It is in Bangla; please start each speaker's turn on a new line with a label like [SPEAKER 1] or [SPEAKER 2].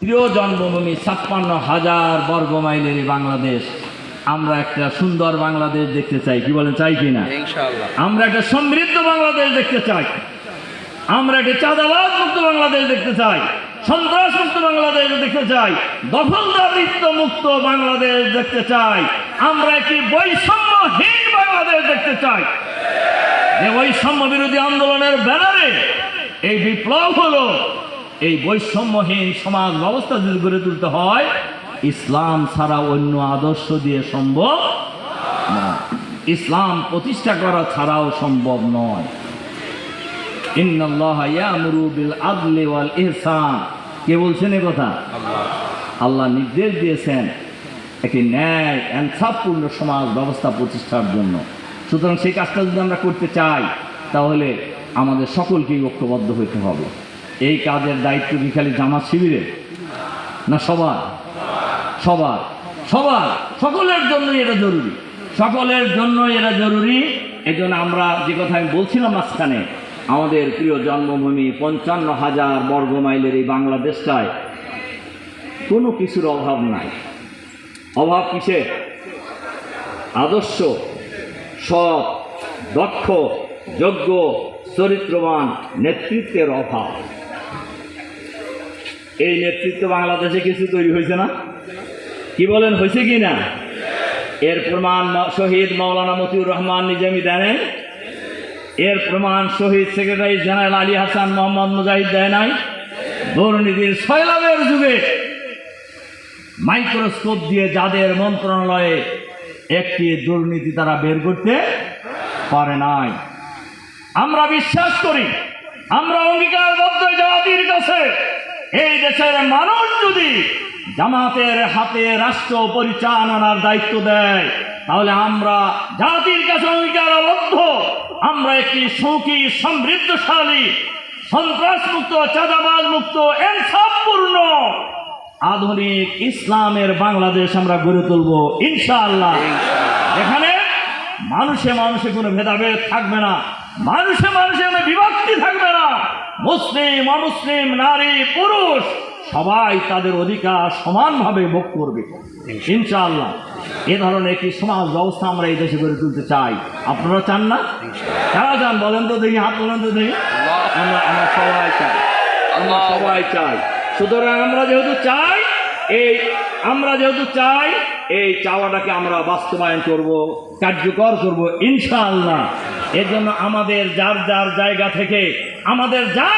[SPEAKER 1] প্রিয় জন্মভূমি ছাপ্পান্ন হাজার বর্গ মাইলের বাংলাদেশ আমরা একটা সুন্দর বাংলাদেশ দেখতে চাই কি বলেন চাই কিনা? আমরা একটা সমৃদ্ধ বাংলাদেশ দেখতে চাই। আমরা একটা চাঁদাবাদ মুক্ত বাংলাদেশ দেখতে চাই। সন্ত্রাস মুক্ত বাংলাদেশ দেখতে চাই। দখলদারিত্ব মুক্ত বাংলাদেশ দেখতে চাই। আমরা একটি বৈষম্যহীন বাংলাদেশ দেখতে চাই। যে বৈষম্য বিরোধী আন্দোলনের ব্যানারে এই বিপ্লব হলো এই বৈষম্যহীন সমাজ ব্যবস্থা যদি গড়ে তুলতে হয় ইসলাম ছাড়া অন্য আদর্শ দিয়ে সম্ভব নয়। ইসলাম প্রতিষ্ঠা করা ছাড়াও সম্ভব নয়। কে বলছেন এ কথা? আল্লাহ। নির্দেশ দিয়েছেন একটি ন্যায় ইনসাফপূর্ণ সমাজ ব্যবস্থা প্রতিষ্ঠার জন্য। সুতরাং সেই কাজটা যদি আমরা করতে চাই তাহলে আমাদের সকলকেই ঐক্যবদ্ধ হইতে হবে। এই কাজের দায়িত্ব কি খালি জামাত শিবিরে না সবার? সবার। সবার। সকলের জন্যই এটা জরুরি। সকলের জন্য এটা জরুরি। এজন্য আমরা যে কথা আমি বলছিলাম মাঝখানে, আমাদের প্রিয় জন্মভূমি পঞ্চান্ন হাজার বর্গ মাইলের এই বাংলাদেশটায় কোনো কিছুর অভাব নাই। অভাব কিসের? আদর্শ, সৎ, দক্ষ, যোগ্য, চরিত্রবান, নেতৃত্বের অভাব। এই নেতৃত্ব বাংলাদেশে কিছু তৈরি হয়েছে না? কি বলেন, হয়েছে কি না? এর প্রমাণ শহীদ মৌলানা মতিউর রহমান নিজামী দেন। এর প্রমাণ শহীদ সেক্রেটারি জেনারেল আলী হাসান মোহাম্মদ মুজাহিদ দেয় নাই। দুর্নীতির সয়লাভের যুগে মাইক্রোস্কোপ দিয়ে যাদের মন্ত্রণালয়ে একটি দুর্নীতি তারা বের করতে পারে নাই। আমরা বিশ্বাস করি, আমরা অঙ্গীকারবদ্ধ জাতির কাছে এই দেশের মানুষ যদি জামাতের হাতে রাষ্ট্র পরিচালনার দায়িত্ব দেয় তাহলে আমরা জাতির কাছে অঙ্গীকারবদ্ধ। আমরা একটি সুখী সমৃদ্ধশালী সন্ত্রাস মুক্ত চাঁদাবাজ মুক্ত এনসাফপূর্ণ আধুনিক ইসলামের বাংলাদেশ আমরা গড়ে তুলব ইনশাআল্লাহ। এখানে মানুষে মানুষে কোনো ভেদাভেদ থাকবে না মানুষে মানুষে কোনো বিভক্তি থাকবে না। মুসলিম অমুসলিম নারী পুরুষ সবাই তাদের অধিকার সমানভাবে ভোগ করবে। ইনশাআল্লাহ, এ ধরনের একটি সমাজ ব্যবস্থা আমরা এই দেশে গড়ে তুলতে চাই। আপনারা চান না? কারা চান বলেন তো দেখি, হাত বলেন তো দেখি। আমরা আমরা সবাই চাই। আমরা সবাই চাই। সুতরাং আমরা যেহেতু চাই, এই, আমরা যেহেতু চাই, এই চাওয়াটাকে আমরা বাস্তবায়ন করব, কার্যকর করব, ইনশাআল্লাহ। এর জন্য আমাদের যার যার জায়গা থেকে, আমাদের যা